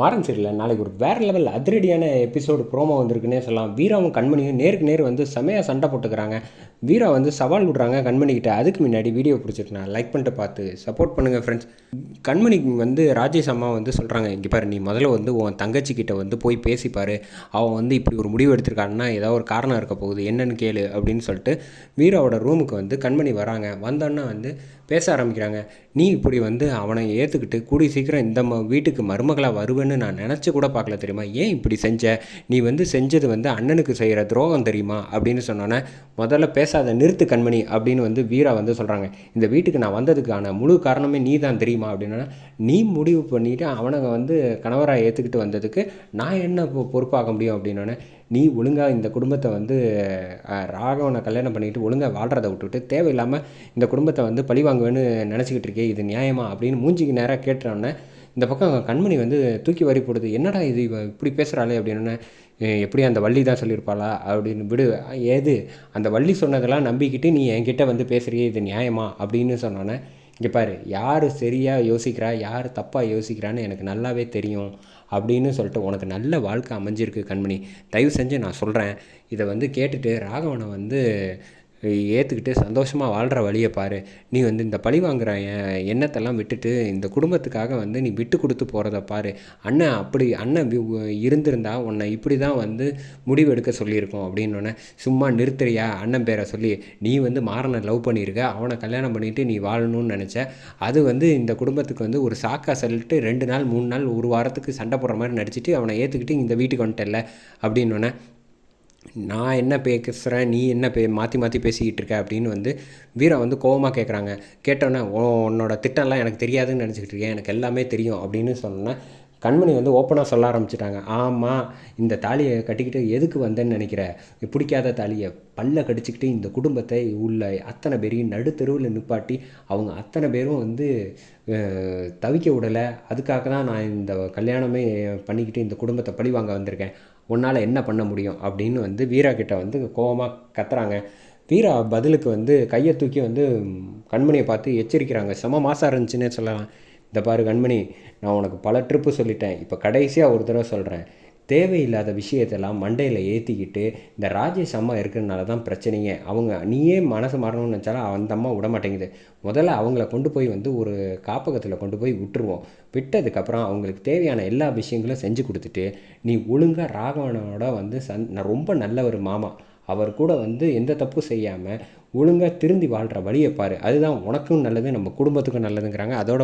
மாறன் சரியில்லை நாளைக்கு ஒரு வேறு லெவல் அதிரடியான எபிசோடு ப்ரோமோ வந்திருக்குன்னே சொல்லலாம். வீராவும் கண்மணியும் நேருக்கு நேர் வந்து செமையாக சண்டை போட்டுக்கிறாங்க. வீரா வந்து சவால் விடுறாங்க கண்மணிக்கிட்ட அதுக்கு முன்னாடி வீடியோ பிடிச்சிருக்கேன் லைக் பண்ணிட்டு பார்த்து சப்போர்ட் பண்ணுங்கள் ஃப்ரெண்ட்ஸ் கண்மணி வந்து ராஜேஷ் அம்மா வந்து சொல்கிறாங்க இங்கே பாரு நீ முதல்ல வந்து உன் தங்கச்சிக்கிட்ட வந்து போய் பேசிப்பார் அவன் வந்து இப்படி ஒரு முடிவு எடுத்திருக்காங்கன்னா ஏதாவது ஒரு காரணம் இருக்க போகுது. என்னன்னு கேளு அப்படின்னு சொல்லிட்டு வீராவோட ரூமுக்கு வந்து கண்மணி வராங்க. வந்தோன்னே வந்து பேச ஆரம்பிக்கிறாங்க. நீ இப்படி வந்து அவனை ஏற்றுக்கிட்டு கூடி சீக்கிரம் இந்த ம வீட்டுக்கு மருமகளாக செய்வேன்னு நான் நினச்சி கூட பார்க்கல தெரியுமா? ஏன் இப்படி செஞ்ச? நீ வந்து செஞ்சது வந்து அண்ணனுக்கு செய்கிற துரோகம் தெரியுமா? அப்படின்னு சொன்னோன்னே முதல்ல பேசாத நிறுத்து கண்மணி அப்படின்னு வந்து வீரா வந்து சொல்கிறாங்க இந்த வீட்டுக்கு நான் வந்ததுக்கான முழு காரணமே நீ தான் தெரியுமா? அப்படின்னா நீ முடிவு பண்ணிவிட்டு அவனை வந்து கணவராக ஏற்றுக்கிட்டு வந்ததுக்கு நான் என்ன பொ- பொறுப்பாக முடியும்? அப்படின்னோடனே நீ ஒழுங்காக இந்த குடும்பத்தை வந்து ராகவனை கல்யாணம் பண்ணிட்டு ஒழுங்காக வாழ்கிறத விட்டுவிட்டு தேவையில்லாமல் இந்த குடும்பத்தை வந்து பழி வாங்குவேன்னு நினச்சிக்கிட்டு இருக்கே இது நியாயமா? அப்படின்னு மூஞ்சிக்கு நேராக கேட்டுறோன்னே இந்த பக்கம் கண்மணி வந்து தூக்கி வரி போடுது. என்னடா இது? இவ இப்படி பேசுகிறாளே அப்படின்னு எப்படி அந்த வள்ளி தான் சொல்லியிருப்பாளா? அப்படின்னு விடு ஏது? அந்த வள்ளி சொன்னதெல்லாம் நம்பிக்கிட்டு நீ என்கிட்ட வந்து பேசுகிறியே இது நியாயமா? அப்படின்னு சொன்னோன்னே இங்கே பாரு யார் சரியாக யோசிக்கிறா யார் தப்பாக யோசிக்கிறான்னு எனக்கு நல்லாவே தெரியும் அப்படின்னு சொல்லிட்டு உனக்கு நல்ல வாழ்க்கை அமைஞ்சிருக்கு கண்மணி. தயவு செஞ்சு நான் சொல்கிறேன் இதை வந்து கேட்டுட்டு ராகவனை வந்து ஏற்றுக்கிட்டு சந்தோஷமாக வாழ்கிற வழியை பாரு. நீ வந்து இந்த பழி வாங்குற எண்ணத்தெல்லாம் விட்டுட்டு இந்த குடும்பத்துக்காக வந்து நீ விட்டு கொடுத்து போகிறத பாரு. அண்ணன் அப்படி அண்ணன் இருந்திருந்தா உன்னை இப்படி தான் வந்து முடிவு எடுக்க சொல்லியிருக்கோம் அப்படின்னோடனே சும்மா நிறுத்துறியா? அண்ணன் பேரை சொல்லி நீ வந்து மாறனை லவ் பண்ணியிருக்க அவனை கல்யாணம் பண்ணிவிட்டு நீ வாழணும்னு நினச்ச. அது வந்து இந்த குடும்பத்துக்கு வந்து ஒரு சாக்கா சொல்லிட்டு ரெண்டு நாள் மூணு நாள் ஒரு வாரத்துக்கு சண்டை போடுற மாதிரி நடிச்சிட்டு அவனை ஏற்றுக்கிட்டு இந்த வீட்டுக்கு வந்துட்டல அப்படின்னோடனே நான் என்ன பேசுகிறேன் நீ என்ன பே மாற்றி மாற்றி பேசிக்கிட்டு இருக்க அப்படின்னு வந்து வீரா வந்து கோவமாக கேட்குறாங்க கேட்டோன்னே ஓ உன்னோட திட்டம்லாம் எனக்கு தெரியாதுன்னு நினச்சிக்கிட்டு இருக்கேன். எனக்கு எல்லாமே தெரியும். அப்படின்னு சொன்னோன்னே கண்மணி வந்து ஓப்பனாக சொல்ல ஆரம்பிச்சிட்டாங்க. ஆமாம் இந்த தாலியை கட்டிக்கிட்டு எதுக்கு வந்தேன்னு நினைக்கிற? பிடிக்காத தாலியை பல்ல கடிச்சிக்கிட்டு இந்த குடும்பத்தை உள்ள அத்தனை பேரையும் நடுத்தெருவில் நிப்பாட்டி அவங்க அத்தனை பேரும் வந்து தவிக்க விடலை. அதுக்காக தான் நான் இந்த கல்யாணமே பண்ணிக்கிட்டு இந்த குடும்பத்தை பழி வாங்க வந்திருக்கேன். உன்னால் என்ன பண்ண முடியும்? அப்படின்னு வந்து வீரா கிட்ட வந்து கோபமாக கத்துறாங்க. வீரா பதிலுக்கு வந்து கையை தூக்கி வந்து கண்மணியை பார்த்து எச்சரிக்கிறாங்க. செம மாசாக இருந்துச்சுன்னே சொல்லலாம். இந்த பாரு கண்மணி நான் உனக்கு பல ட்ரிப்பு சொல்லிட்டேன். இப்போ கடைசியாக ஒரு தடவை சொல்கிறேன் தேவையில்லாத விஷயத்தெல்லாம் மண்டையில் ஏற்றிக்கிட்டு இந்த ராஜேஷ் அம்மா இருக்கிறனால தான் பிரச்சனையே. அவங்க நீயே மனசு மாறணும்னு நினச்சாலும் அந்த அம்மா விட மாட்டேங்குது. முதல்ல அவங்கள கொண்டு போய் வந்து ஒரு காப்பகத்தில் கொண்டு போய் விட்டுருவோம். விட்டதுக்கப்புறம் அவங்களுக்கு தேவையான எல்லா விஷயங்களும் செஞ்சு கொடுத்துட்டு நீ ஒழுங்காக ராகவனோட வந்து சந் ரொம்ப நல்ல ஒரு மாமா. அவர் கூட வந்து எந்த தப்பும் செய்யாமல் ஒழுங்காக திருந்தி வாழ்கிற வழியை பாரு. அதுதான் உனக்கும் நல்லது நம்ம குடும்பத்துக்கும் நல்லதுங்கிறாங்க. அதோட